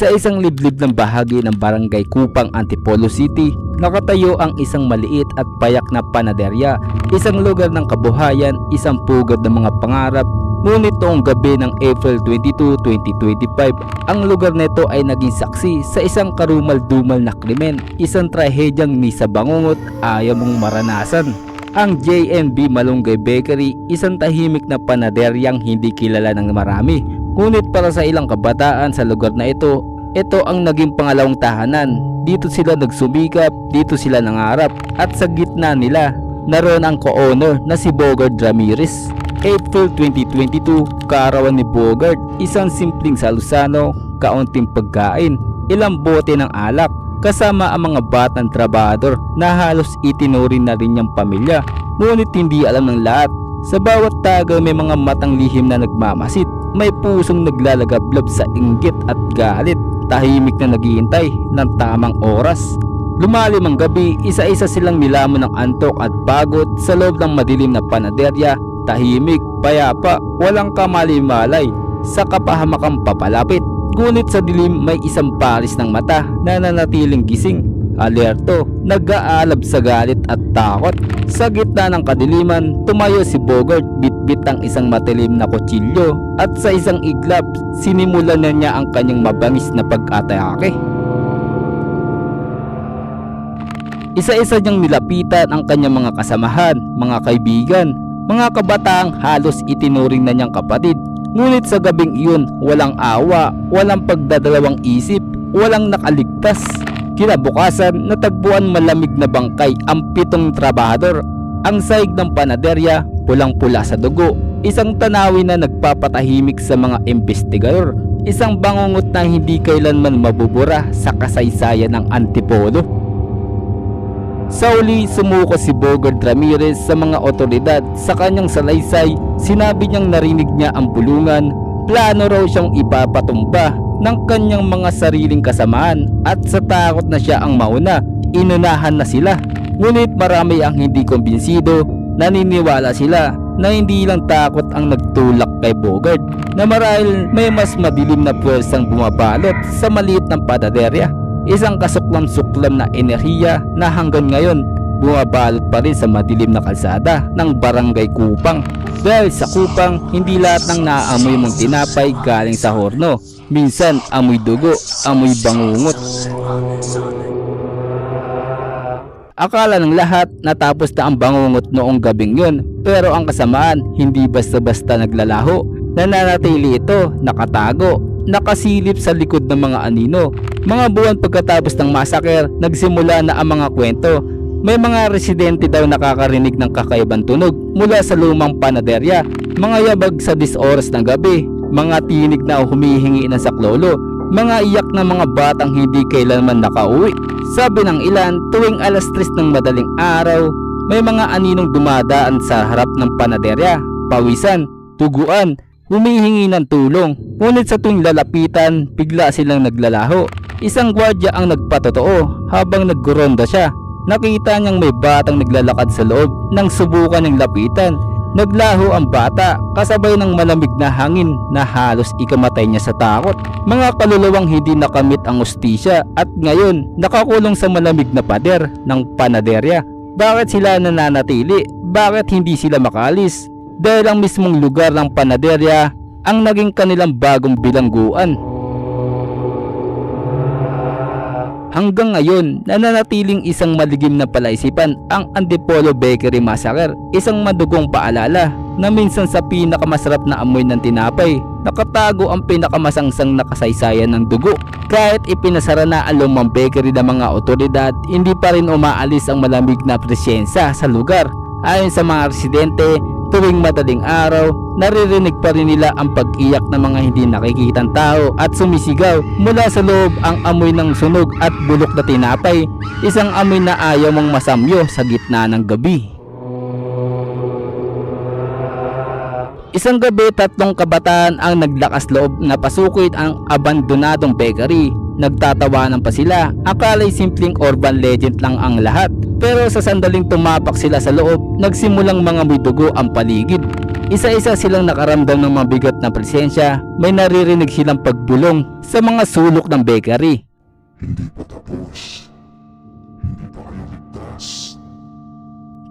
Sa isang liblib ng bahagi ng barangay Kupang Antipolo City, nakatayo ang isang maliit at payak na panaderya, isang lugar ng kabuhayan, isang pugad ng mga pangarap. Ngunit noong gabi ng April 22, 2025, ang lugar nito ay naging saksi sa isang karumal-dumal na krimen, isang trahedyang ni sa bangungot ayaw mong maranasan. Ang JNB Malunggay Bakery, isang tahimik na panaderyang hindi kilala ng marami. Ngunit para sa ilang kabataan sa lugar na ito, ito ang naging pangalawang tahanan. Dito sila nagsumikap, dito sila nangarap, at sa gitna nila, naroon ang co-owner na si Bogart Ramirez. April 2022, kaarawan ni Bogart, isang simpleng salusano, kaunting pagkain, ilang bote ng alak, kasama ang mga batang trabador na halos itinuring na rin niyang pamilya. Ngunit hindi alam ng lahat, sa bawat tagay may mga matang lihim na nagmamasit, may pusong naglalagablab sa inggit at galit, tahimik na naghihintay ng tamang oras. Lumalim ang gabi, isa-isa silang nilamon ng antok at pagod sa loob ng madilim na panaderya, tahimik, payapa, walang kamalimalay, sa kapahamakang papalapit. Ngunit sa dilim may isang paris ng mata na nanatiling gising. Alerto, nag-aalab sa galit at takot. Sa gitna ng kadiliman, tumayo si Bogart bitbit ang isang matilim na kutsilyo at sa isang iglap, sinimulan na niya ang kanyang mabangis na pag-atake. Isa-isa niyang nilapitan ang kanyang mga kasamahan, mga kaibigan, mga kabataang halos itinuring na niyang kapatid. Ngunit sa gabing iyon, walang awa, walang pagdadalawang isip, walang nakaligtas. Kinabukasan, natagpuan malamig na bangkay ang pitong trabahador. Ang saig ng panaderya, pulang-pula sa dugo. Isang tanawin na nagpapatahimik sa mga investigador. Isang bangungot na hindi kailanman mabubura sa kasaysayan ng Antipolo. Sa uli, sumuko si Bogart Ramirez sa mga otoridad sa kanyang salaysay. Sinabi niyang narinig niya ang bulungan. Plano raw siyang ipapatumba ng kanyang mga sariling kasamaan at sa takot na siya ang mauna, inunahan na sila. Ngunit marami ang hindi kumbinsido, naniniwala sila na hindi lang takot ang nagtulak kay Bogart na marahil may mas madilim na pwersang bumabalot sa maliit ng padaderya isang kasuklam-suklam na enerhiya na hanggang ngayon bumabalot pa rin sa madilim na kalsada ng barangay Kupang. Dahil sa Kupang, hindi lahat ng naaamoy mong tinapay galing sa horno. Minsan, amoy dugo, amoy bangungot. Akala ng lahat natapos na ang bangungot noong gabing yun pero ang kasamaan hindi basta-basta naglalaho. Nananatili ito, nakatago, nakasilip sa likod ng mga anino. Mga buwan pagkatapos ng masaker, nagsimula na ang mga kwento. May mga residente daw nakakarinig ng kakaibang tunog mula sa lumang panaderya, mga yabag sa 10 oras ng gabi, mga tinig na humihingi ng saklolo, mga iyak ng mga batang hindi kailanman nakauwi. Sabi ng ilan, tuwing alas 3 ng madaling araw, may mga aninong dumadaan sa harap ng panaderya, pawisan, tuguan, humihingi ng tulong. Ngunit sa tuwing lalapitan, bigla silang naglalaho. Isang gwardiya ang nagpatotoo habang nagguronda siya. Nakita niyang may batang naglalakad sa loob nang subukan ng lapitan. Naglaho ang bata kasabay ng malamig na hangin na halos ikamatay niya sa takot. Mga kaluluwang hindi nakamit ang ustisya at ngayon nakakulong sa malamig na pader ng panaderya. Bakit sila nananatili? Bakit hindi sila makalis? Dahil ang mismong lugar ng panaderya ang naging kanilang bagong bilangguan. Hanggang ngayon, nananatiling isang maligim na palaisipan ang Antipolo Bakery Massacre, isang madugong paalala na minsan sa pinakamasarap na amoy ng tinapay, nakatago ang pinakamasangsang na kasaysayan ng dugo. Kahit ipinasara na ang lumang bakery ng mga otoridad, hindi pa rin umaalis ang malamig na presyensya sa lugar. Ayon sa mga residente, tuwing madaling araw, naririnig pa rin nila ang pag-iyak ng mga hindi nakikitang tao at sumisigaw mula sa loob ang amoy ng sunog at bulok na tinapay, isang amoy na ayaw mong masamyo sa gitna ng gabi. Isang gabi tatlong kabataan ang naglakas loob na pasukin ang abandonadong bakery. Nagtatawanan pa sila, akala'y simpleng urban legend lang ang lahat. Pero sa sandaling tumapak sila sa loob, nagsimulang mga may dugo ang paligid. Isa-isa silang nakaramdam ng mabigat na presensya, may naririnig silang pagbulong sa mga sulok ng bakery.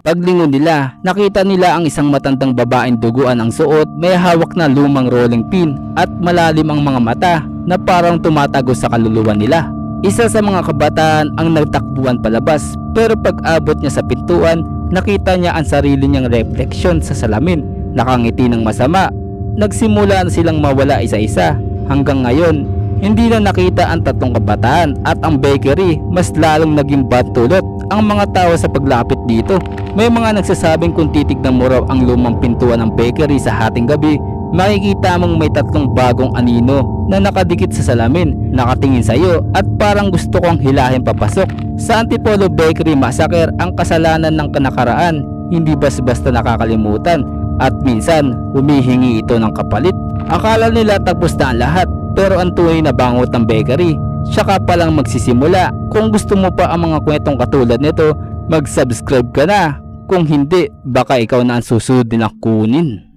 Paglingon nila, nakita nila ang isang matandang babaeng duguan ang suot, may hawak na lumang rolling pin at malalim ang mga mata na parang tumatagos sa kaluluwa nila. Isa sa mga kabataan ang nagtakbuhan palabas pero pag abot niya sa pintuan, nakita niya ang sarili niyang refleksyon sa salamin. Nakangiti ng masama. Nagsimula na silang mawala isa-isa. Hanggang ngayon, hindi na nakita ang tatlong kabataan at ang bakery mas lalong naging batulot ang mga tao sa paglapit dito. May mga nagsasabing kung titignan mo raw ang lumang pintuan ng bakery sa hating gabi, makikita mong may tatlong bagong anino na nakadikit sa salamin, nakatingin sa iyo at parang gusto kong hilahin papasok. Sa Antipolo Bakery Massacre, ang kasalanan ng kanakaraan hindi basta-basta nakakalimutan at minsan humihingi ito ng kapalit. Akala nila tapos na ang lahat pero ang tunay na bangot ng bakery Tsaka pa lang magsisimula. Kung gusto mo pa ang mga kwentong katulad nito, mag-subscribe ka na. Kung hindi, baka ikaw na ang susunod na kunin.